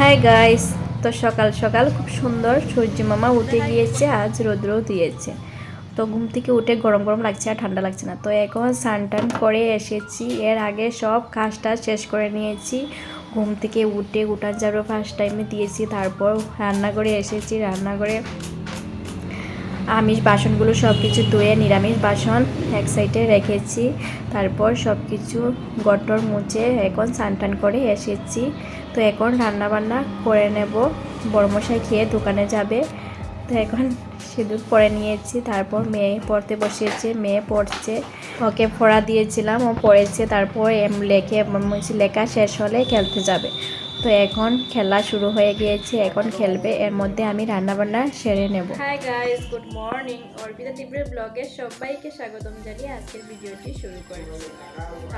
Hi guys তো সকাল সকাল খুব সুন্দর সূর্য মামা উঠে গিয়েছে, আজ রৌদ্রও দিয়েছে। তো ঘুম থেকে উঠে গরম গরম লাগছে আর ঠান্ডা লাগছে না। তো এখন স্নান টান করে এসেছি। এর আগে সব কাজটা শেষ করে নিয়েছি। ঘুম থেকে উঠে উঠার যারও ফার্স্ট টাইমে দিয়েছি, তারপর রান্না করে এসেছি। রান্নাঘরে আমিষ বাসনগুলো সব কিছু ধুয়ে নিরামিষ বাসন এক সাইডে রেখেছি। তারপর সব কিছু গটর মুছে এখন স্নান টান করে এসেছি। তো এখন রান্না বান্না করে নেব। বড়মশাই খেয়ে দোকানে যাবে। তো এখন সিঁদুর পরে নিয়েছি। তারপর মেয়ে পড়তে বসিয়েছে, মেয়ে পড়ছে। ওকে পড়া দিয়েছিলাম, ও পড়েছে। তারপর এম লেখে লেখা শেষ হলে খেলতে যাবে। তো এখন খেলা শুরু হয়ে গিয়েছে, এখন খেলবে। এর মধ্যে আমি রান্নাবান্না সেরে নেব। Hi guys good morning Arpita তীব্রের ব্লগে সবাইকে স্বাগতম জানিয়ে আজকের ভিডিওটি শুরু করেছি।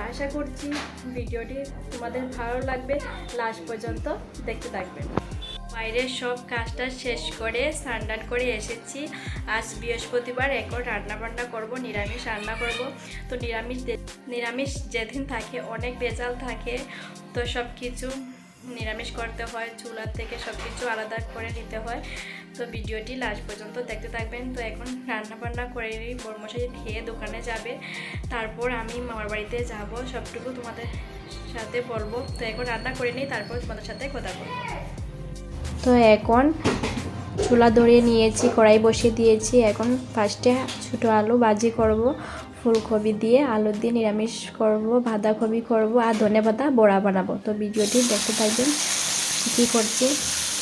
আশা করছি ভিডিওটি তোমাদের ভালো লাগবে। লাস্ট পর্যন্ত দেখতে থাকবে। বাইরের সব কাজটা শেষ করে, স্নান করে এসেছি। আজ বৃহস্পতিবার, এখন রান্না বান্না করব, নিরামিষ রান্না করব। তো নিরামিষ নিরামিষ যেদিন থাকে, অনেক ভেজাল থাকে। তো সব কিছু নিরামিষ করতে হয়, চুলার থেকে সব কিছু আলাদা করে নিতে হয়। তো ভিডিওটি লাস্ট পর্যন্ত দেখতে থাকবেন। তো এখন রান্না বান্না করে নিই বর্মশাই খেয়ে দোকানে যাবে। তারপর আমি মামার বাড়িতে যাব, সবটুকু তোমাদের সাথে বলব। তো এখন রান্না করে নিই, তারপর তোমাদের সাথে কথা বলব। তো এখন চুলা ধরিয়ে নিয়েছি, কড়াই বসিয়ে দিয়েছি। এখন ফার্স্টে ছোটো আলু ভাজি করব। ফুলকপি দিয়ে আলু দিয়ে নিরামিষ করব, বাঁধাকপি করব আর ধনে পাতা বড়া বানাবো। তো ভিডিওটি দেখতে থাকবেন কী করছি।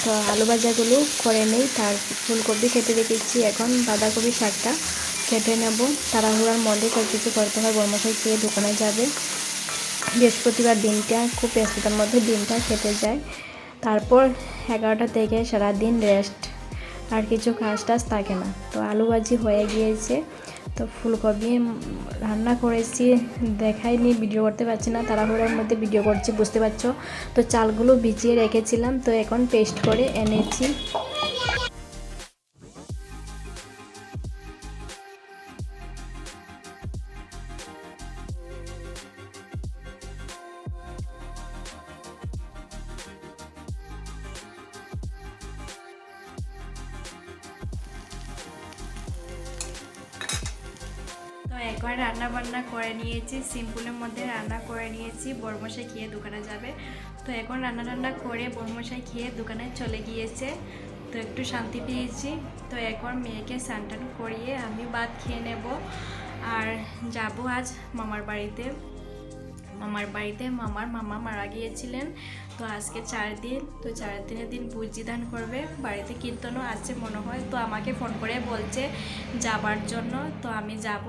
তো আলু ভাজাগুলো করে নেই, তার ফুলকপি কেটে রেখেছি। এখন বাঁধাকপি শাকটা কেটে নেব। তাড়াহুড়ার মধ্যে সব কিছু করতে হয় বর্মশাই খেয়ে দোকানে যাবে। বৃহস্পতিবার দিনটা, খুব ব্যস্ততার মধ্যে দিনটা কেটে যায়। তারপর এগারোটা থেকে সারাদিন রেস্ট আর কিছু কাজ টাজ থাকে না। তো আলু ভাজি হয়ে গিয়েছে। তো ফুলকপি রান্না করেছি, দেখাইনি ভিডিও করতে পারছি না, তাড়াহুড়ার মধ্যে ভিডিও করছি, বুঝতে পারছ? তো চালগুলো ভিজিয়ে রেখেছিলাম, তো এখন পেস্ট করে এনেছি। একবার রান্না বান্না করে নিয়েছি, সিম্পলের মধ্যে রান্না করে নিয়েছি, বর্মশাই খেয়ে দোকানে যাবে। তো এখন রান্না টান্না করে বর্মশাই খেয়ে দোকানে চলে গিয়েছে। তো একটু শান্তি পেয়েছি। তো এখন মেয়েকে স্নান করিয়ে আমি ভাত খেয়ে নেব। আর যাব আজ মামার বাড়িতে। মামার বাড়িতে মামার মামা মারা গিয়েছিলেন। তো আজকে চার দিন। তো চার দিনের দিন বুঝি দান করবে। বাড়িতে কীর্তনও আছে মনে হয়। তো আমাকে ফোন করে বলছে যাবার জন্য। তো আমি যাব।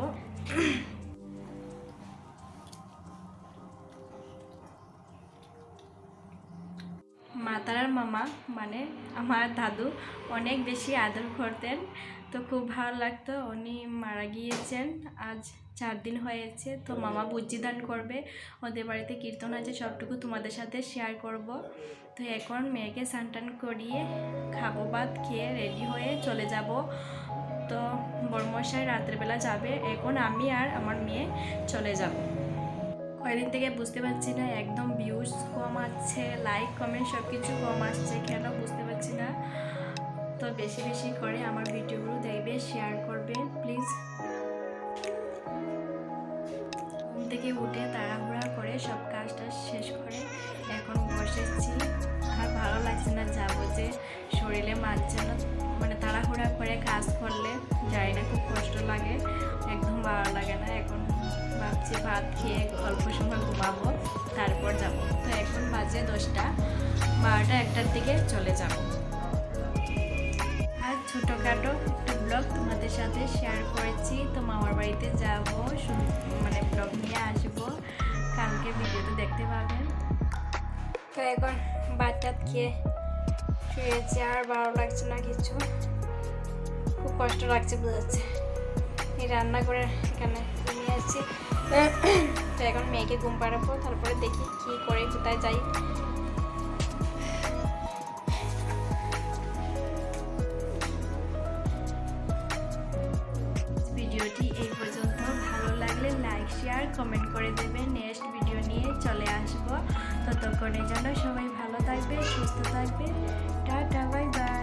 মাতারার মামা মানে আমার দাদু অনেক বেশি আদর করতেন। তো খুব ভালো লাগতো। উনি মারা গিয়েছেন। আজ চার দিন হয়েছে। তো মামা দান করবে। ওদের বাড়িতে কীর্তন আছে সবটুকু তোমাদের সাথে শেয়ার করব। তো এখন মেয়েকে স্নান করিয়ে খাব ভাত খেয়ে রেডি হয়ে চলে যাব। তো বড়মশাই রাত্রেবেলা যাবে, এখন আমি আর আমার মেয়ে চলে যাব। কয়েকদিন থেকে বুঝতে পারছি না, একদম ভিউজ কম আসছে লাইক কমেন্ট সব কিছু কম আসছে, কেন বুঝতে পারছি না। তো বেশি বেশি করে আমার ভিডিওগুলো দেখবে শেয়ার করবে প্লিজ থেকে উঠে তাড়াহুড়া করে সব কাজটা শেষ করে এখন বসেছি। আর ভালো লাগছে না, যাব যে শরীরে মানছে না মানে তাড়াহুড়া করে কাজ করলে যাই না, খুব কষ্ট লাগে, একদম ভালো লাগে না। এখন ভাবছি ভাত খেয়ে অল্প সময় ঘুমাবো, তারপর যাব। তো এখন বাজে দশটা, বারোটা একটার দিকে চলে যাব। আর ছোটোখাটো একটা ব্লগ তোমাদের সাথে শেয়ার করেছি তো মামার বাড়িতে যাব মানে ব্লগ নিয়ে আসব। কালকে ভিডিওতে দেখতে পাবেন। তো এখন বাচ্চা খেয়ে শুয়েছে, আর ভালো লাগছে না কিছু। খুব কষ্ট লাগছে বোঝাচ্ছে। এই রান্না করে এখানে নিয়ে আসছি তো এখন মেয়েকে ঘুম পাড়াবো, তারপরে দেখি কি করে কোথায় যাই। শেয়ার কমেন্ট করে দেবেন। নেক্সট ভিডিও নিয়ে চলে আসব। ততক্ষণে যেন সবাই ভালো থাকবে সুস্থ থাকবে টাটা বাই বাই